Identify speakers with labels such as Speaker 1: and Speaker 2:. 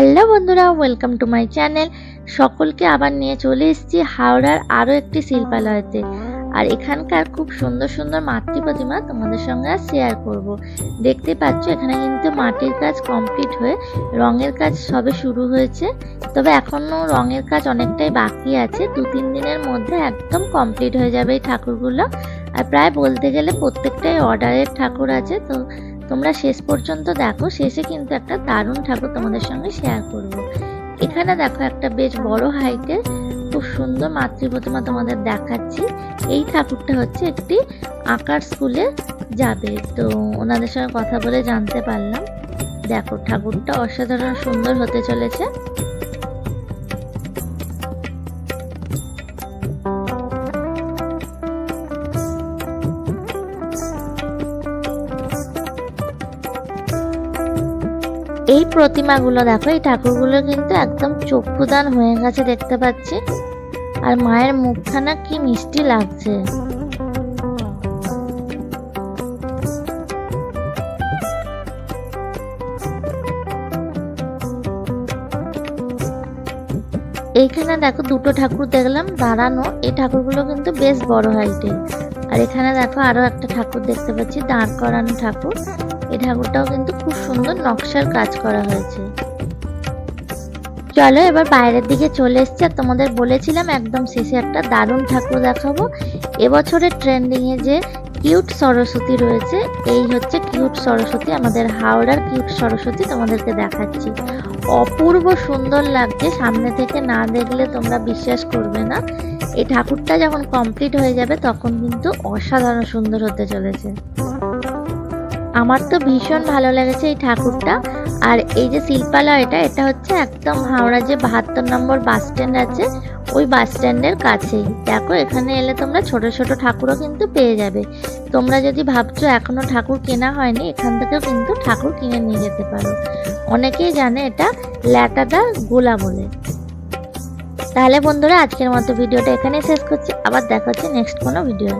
Speaker 1: Hello বন্ধুরা welcome to my channel সকলকে আবার নিয়ে চলে এসেছি হাওড়ার আরও একটি শিল্পালয়তে। আর এখানকার খুব সুন্দর সুন্দর মাতৃ প্রতিমা তোমাদের সঙ্গে আর শেয়ার করব। দেখতে পাচ্ছ, এখানে কিন্তু মাটির কাজ কমপ্লিট হয়ে রঙের কাজ সবে শুরু হয়েছে। তবে এখনও রঙের কাজ অনেকটাই বাকি আছে। দু তিন দিনের মধ্যে একদম কমপ্লিট হয়ে যাবে এই ঠাকুরগুলো। আর প্রায় বলতে গেলে প্রত্যেকটাই অর্ডারের ঠাকুর আছে, তো তোমরা শেষ পর্যন্ত দেখো, শেষে কিন্তু একটা দারুণ ঠাকুর তোমাদের সঙ্গে শেয়ার করব। এখানে দেখো একটা বেশ বড় হাইটের খুব সুন্দর মাতৃপ্রতিমা তোমাদের দেখাচ্ছি। এই ঠাকুরটা হচ্ছে একটি আঁকার স্কুলে যাবে। তো ওনাদের সঙ্গে কথা বলে জানতে পারলাম। দেখো, ঠাকুরটা অসাধারণ সুন্দর হতে চলেছে। এই প্রতিমাগুলো দেখো, এই ঠাকুরগুলো কিন্তু একদম চক্ষুদান হয়ে গেছে দেখতে পাচ্ছি। আর মায়ের মুখখানা কি মিষ্টি লাগছে। এইখানে দেখো দুটো ঠাকুর দেখলাম দাঁড়ানো, এই ঠাকুরগুলো কিন্তু বেশ বড় হাইটের আর এখানে দেখো আরও একটা ঠাকুর দেখতে পাচ্ছি, দাঁড় করানো ঠাকুর। এই ঠাকুরটাও কিন্তু খুব সুন্দর নকশার কাজ করা হয়েছে। চলো এবার বাইরের দিকে চলে এসছি, আর তোমাদের বলেছিলাম একদম শেষে একটা দারুণ ঠাকুর দেখাবো। এবছরের ট্রেন্ডিংয়ে যে কিউট সরস্বতী রয়েছে। এই হচ্ছে কিউট সরস্বতী, আমাদের হাওড়ার কিউট সরস্বতী তোমাদেরকে দেখাচ্ছি। অপূর্ব সুন্দর লাগছে, সামনে থেকে না দেখলে তোমরা বিশ্বাস করবে না। এই ঠাকুরটা যখন কমপ্লিট হয়ে যাবে, তখন কিন্তু অসাধারণ সুন্দর হতে চলেছে। আমার তো ভীষণ ভালো লেগেছে এই ঠাকুরটা। আর এই যে শিল্পালয়টা, এটা হচ্ছে একদম হাওড়া যে বাহাত্তর নম্বর বাস স্ট্যান্ড আছে ওই বাস স্ট্যান্ডের কাছেই। দেখো, এখানে এলে তোমরা ছোট ছোট ঠাকুরও কিন্তু পেয়ে যাবে। তোমরা যদি ভাবছ এখনও ঠাকুর কেনা হয়নি, এখান থেকেও কিন্তু ঠাকুর কিনে নিয়ে যেতে পারো। অনেকেই জানে এটা ল্যাটাদা গোলা বলে। তাহলে বন্ধুরা, আজকের মতো ভিডিওটা এখানেই শেষ করছি। আবার দেখা হচ্ছে নেক্সট কোনো ভিডিও